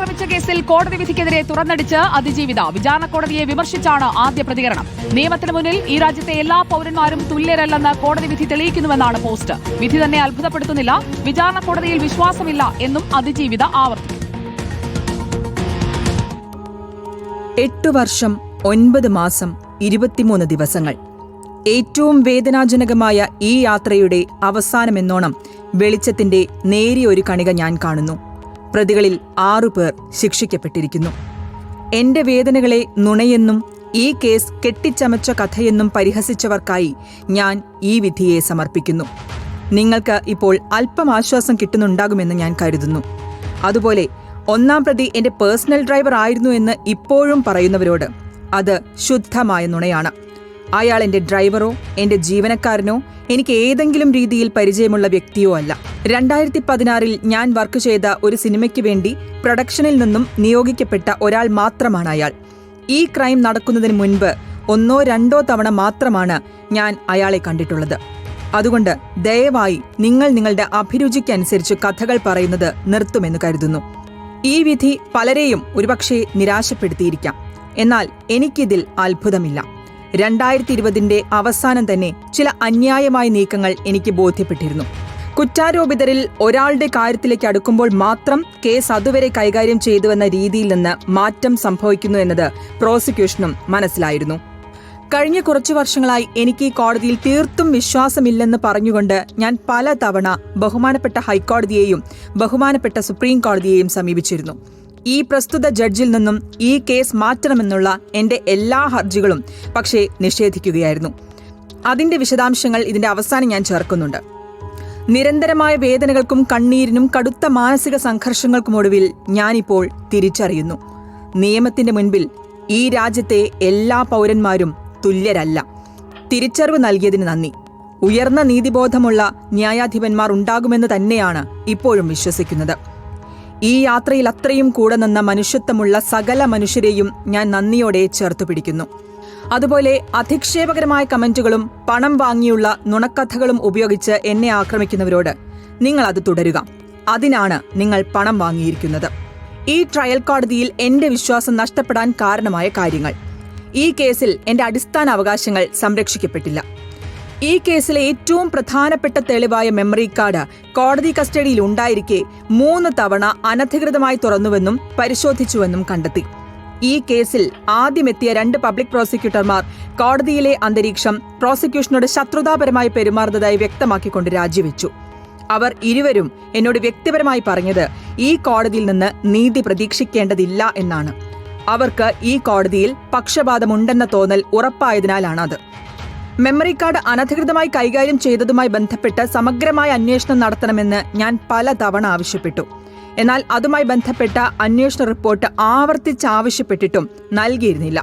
ആക്രമിച്ച കേസിൽ കോടതി വിധിക്കെതിരെ തുറന്നടിച്ച് അതിജീവിത വിചാരണ കോടതിയെ വിമർശിച്ചാണ് ആദ്യ പ്രതികരണം. നിയമത്തിന് മുന്നിൽ ഈ രാജ്യത്തെ എല്ലാ പൌരന്മാരും തുല്യരല്ലെന്ന് കോടതി വിധി തെളിയിക്കുന്നുവെന്നാണ് പോസ്റ്റ്. വിധി തന്നെ അത്ഭുതപ്പെടുത്തുന്നില്ല. വിചാരണ കോടതിയിൽ വിശ്വാസമില്ല എന്നും അതിജീവിത ആവർത്തിച്ചു എട്ടു വർഷം ഒൻപത് മാസം ഇരുപത്തിമൂന്ന് ദിവസങ്ങൾ. ഏറ്റവും വേദനാജനകമായ ഈ യാത്രയുടെ അവസാനമെന്നോണം വെളിച്ചത്തിന്റെ നേരിയൊരു കണിക ഞാൻ കാണുന്നു. പ്രതികളിൽ ആറുപേർ ശിക്ഷിക്കപ്പെട്ടിരിക്കുന്നു. എന്റെ വേദനകളെ നുണയെന്നും ഈ കേസ് കെട്ടിച്ചമച്ച കഥയെന്നും പരിഹസിച്ചവർക്കായി ഞാൻ ഈ വിധിയെ സമർപ്പിക്കുന്നു. നിങ്ങൾക്ക് ഇപ്പോൾ അല്പം ആശ്വാസം കിട്ടുന്നുണ്ടാകുമെന്ന് ഞാൻ കരുതുന്നു. അതുപോലെ ഒന്നാം പ്രതി എന്റെ പേഴ്സണൽ ഡ്രൈവർ ആയിരുന്നു എന്ന് ഇപ്പോഴും പറയുന്നവരോട് അത് ശുദ്ധമായ നുണയാണ്. അയാൾ എന്റെ ഡ്രൈവറോ എന്റെ ജീവനക്കാരനോ എനിക്ക് ഏതെങ്കിലും രീതിയിൽ പരിചയമുള്ള വ്യക്തിയോ അല്ല. രണ്ടായിരത്തി പതിനാറിൽ ഞാൻ വർക്ക് ചെയ്ത ഒരു സിനിമയ്ക്ക് വേണ്ടി പ്രൊഡക്ഷനിൽ നിന്നും നിയോഗിക്കപ്പെട്ട ഒരാൾ മാത്രമാണ് അയാൾ. ഈ ക്രൈം നടക്കുന്നതിന് മുൻപ് ഒന്നോ രണ്ടോ തവണ മാത്രമാണ് ഞാൻ അയാളെ കണ്ടിട്ടുള്ളത്. അതുകൊണ്ട് ദയവായി നിങ്ങൾ നിങ്ങളുടെ അഭിരുചിക്കനുസരിച്ച് കഥകൾ പറയുന്നത് നിർത്തുമെന്ന് കരുതുന്നു. ഈ വിധി പലരെയും ഒരുപക്ഷെ നിരാശപ്പെടുത്തിയിരിക്കാം. എന്നാൽ എനിക്കിതിൽ അത്ഭുതമില്ല. രണ്ടായിരത്തി ഇരുപതിന്റെ അവസാനം തന്നെ ചില അന്യായമായ നീക്കങ്ങൾ എനിക്ക് ബോധ്യപ്പെട്ടിരുന്നു. കുറ്റാരോപിതരിൽ ഒരാളുടെ കാര്യത്തിലേക്ക് അടുക്കുമ്പോൾ മാത്രം കേസ് അതുവരെ കൈകാര്യം ചെയ്തുവെന്ന രീതിയിൽ നിന്ന് മാറ്റം സംഭവിക്കുന്നു എന്നത് പ്രോസിക്യൂഷനും മനസ്സിലായിരുന്നു. കഴിഞ്ഞ കുറച്ചു വർഷങ്ങളായി എനിക്ക് ഈ കോടതിയിൽ തീർത്തും വിശ്വാസമില്ലെന്ന് പറഞ്ഞുകൊണ്ട് ഞാൻ പല തവണ ബഹുമാനപ്പെട്ട ഹൈക്കോടതിയെയും ബഹുമാനപ്പെട്ട സുപ്രീം കോടതിയെയും സമീപിച്ചിരുന്നു. ഈ പ്രസ്തുത ജഡ്ജിൽ നിന്നും ഈ കേസ് മാറ്റണമെന്നുള്ള എന്റെ എല്ലാ ഹർജികളും പക്ഷേ നിഷേധിക്കുകയായിരുന്നു. അതിന്റെ വിശദാംശങ്ങൾ ഇതിന്റെ അവസാനം ഞാൻ ചേർക്കുന്നുണ്ട്. നിരന്തരമായ വേദനകൾക്കും കണ്ണീരിനും കടുത്ത മാനസിക സംഘർഷങ്ങൾക്കും ഒടുവിൽ ഞാനിപ്പോൾ തിരിച്ചറിയുന്നു. നിയമത്തിന്റെ മുൻപിൽ ഈ രാജ്യത്തെ എല്ലാ പൗരന്മാരും തുല്യരല്ല. തിരിച്ചറിവ് നൽകിയതിന് നന്ദി. ഉയർന്ന നീതിബോധമുള്ള ന്യായാധിപന്മാർ ഉണ്ടാകുമെന്ന് തന്നെയാണ് ഇപ്പോഴും വിശ്വസിക്കുന്നത്. ഈ യാത്രയിൽ അത്രയും കൂടെ നിന്ന മനുഷ്യത്വമുള്ള സകല മനുഷ്യരെയും ഞാൻ നന്ദിയോടെ ചേർത്ത് പിടിക്കുന്നു. അതുപോലെ അധിക്ഷേപകരമായ കമന്റുകളും പണം വാങ്ങിയുള്ള നുണക്കഥകളും ഉപയോഗിച്ച് എന്നെ ആക്രമിക്കുന്നവരോട് നിങ്ങൾ അത് തുടരുക. അതിനാണ് നിങ്ങൾ പണം വാങ്ങിയിരിക്കുന്നത്. ഈ ട്രയൽ കോടതിയിൽ എന്റെ വിശ്വാസം നഷ്ടപ്പെടാൻ കാരണമായ കാര്യങ്ങൾ. ഈ കേസിൽ എന്റെ അടിസ്ഥാന അവകാശങ്ങൾ സംരക്ഷിക്കപ്പെട്ടില്ല. ഈ കേസിലെ ഏറ്റവും പ്രധാനപ്പെട്ട തെളിവായ മെമ്മറി കാർഡ് കോടതി കസ്റ്റഡിയിൽ ഉണ്ടായിരിക്കെ മൂന്ന് തവണ അനധികൃതമായി തുറന്നുവെന്നും പരിശോധിച്ചുവെന്നും കണ്ടെത്തി. ഈ കേസിൽ ആദ്യമെത്തിയ രണ്ട് പബ്ലിക് പ്രോസിക്യൂട്ടർമാർ കോടതിയിലെ അന്തരീക്ഷം പ്രോസിക്യൂഷനോട് ശത്രുതാപരമായി പെരുമാറുന്നതായി വ്യക്തമാക്കിക്കൊണ്ട് രാജിവെച്ചു. അവർ ഇരുവരും എന്നോട് വ്യക്തിപരമായി പറഞ്ഞത് ഈ കോടതിയിൽ നിന്ന് നീതി പ്രതീക്ഷിക്കേണ്ടതില്ല എന്നാണ്. അവർക്ക് ഈ കോടതിയിൽ പക്ഷപാതമുണ്ടെന്ന തോന്നൽ ഉറപ്പായതിനാലാണത്. മെമ്മറി കാർഡ് അനധികൃതമായി കൈകാര്യം ചെയ്തതുമായി ബന്ധപ്പെട്ട് സമഗ്രമായ അന്വേഷണം നടത്തണമെന്ന് ഞാൻ പലതവണ ആവശ്യപ്പെട്ടു. എന്നാൽ അതുമായി ബന്ധപ്പെട്ട അന്വേഷണ റിപ്പോർട്ട് ആവർത്തിച്ച് ആവശ്യപ്പെട്ടിട്ടും നൽകിയിരുന്നില്ല.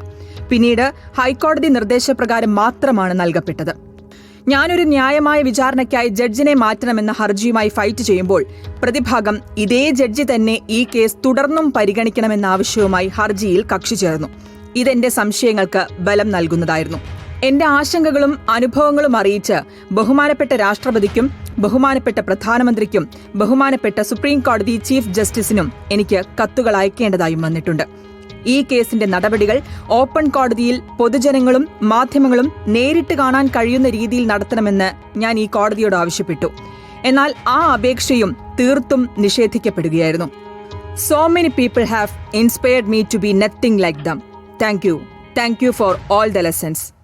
പിന്നീട് ഹൈക്കോടതി നിർദ്ദേശപ്രകാരം മാത്രമാണ് നൽകപ്പെട്ടത്. ഞാനൊരു ന്യായമായ വിചാരണയ്ക്കായി ജഡ്ജിനെ മാറ്റണമെന്ന ഹർജിയുമായി ഫൈറ്റ് ചെയ്യുമ്പോൾ പ്രതിഭാഗം ഇതേ ജഡ്ജി തന്നെ ഈ കേസ് തുടർന്നും പരിഗണിക്കണമെന്ന ആവശ്യവുമായി ഹർജിയിൽ കക്ഷി ചേർന്നു. ഇതെന്റെ സംശയങ്ങൾക്ക് ബലം നൽകുന്നതായിരുന്നു. എന്റെ ആശങ്കകളും അനുഭവങ്ങളും അറിയിച്ച് ബഹുമാനപ്പെട്ട രാഷ്ട്രപതിക്കും ബഹുമാനപ്പെട്ട പ്രധാനമന്ത്രിക്കും ബഹുമാനപ്പെട്ട സുപ്രീം കോടതി ചീഫ് ജസ്റ്റിസിനും എനിക്ക് കത്തുകൾ അയക്കേണ്ടതായും വന്നിട്ടുണ്ട്. ഈ കേസിന്റെ നടപടികൾ ഓപ്പൺ കോടതിയിൽ പൊതുജനങ്ങളും മാധ്യമങ്ങളും നേരിട്ട് കാണാൻ കഴിയുന്ന രീതിയിൽ നടത്തണമെന്ന് ഞാൻ ഈ കോടതിയോട് ആവശ്യപ്പെട്ടു. എന്നാൽ ആ അപേക്ഷയും തീർത്തും നിഷേധിക്കപ്പെടുകയായിരുന്നു. So many people have inspired me to be nothing like them thank you thank you for all the lessons